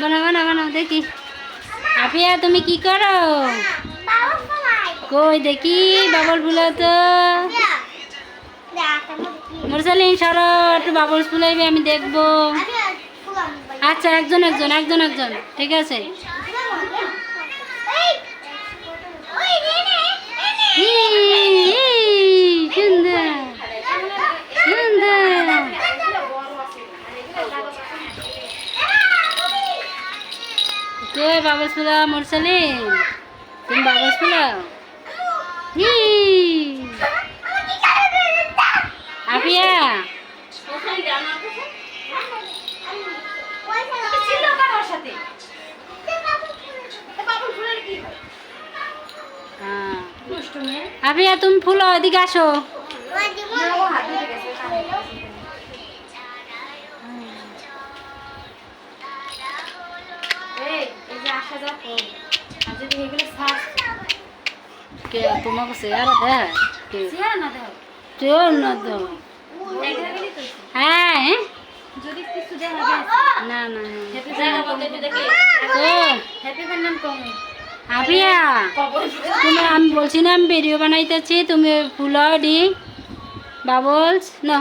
বানা বানা বানা, দেখি। আপিয়া, তুমি কি করো? কই, দেখি, বাবল ফুলা তো। মুরসালিন, সরো, একটু বাবল ফুলাইবে, আমি দেখব। আচ্ছা একজন একজন একজন একজন, ঠিক আছে। কই বাবল ফুলা মুরসালিন তুমি বাবল ফুলা আপিয়া। আপিয়া তুমি ফুলো এদিকে আসো। কে তোমাকে দেয়? না হ্যাঁ হ্যাঁ? না না তো আপিয়া তুমি আমি বলছি না আমি ভিডিও বানাইতেছি। তুমি ফুল ডি বাবলস না।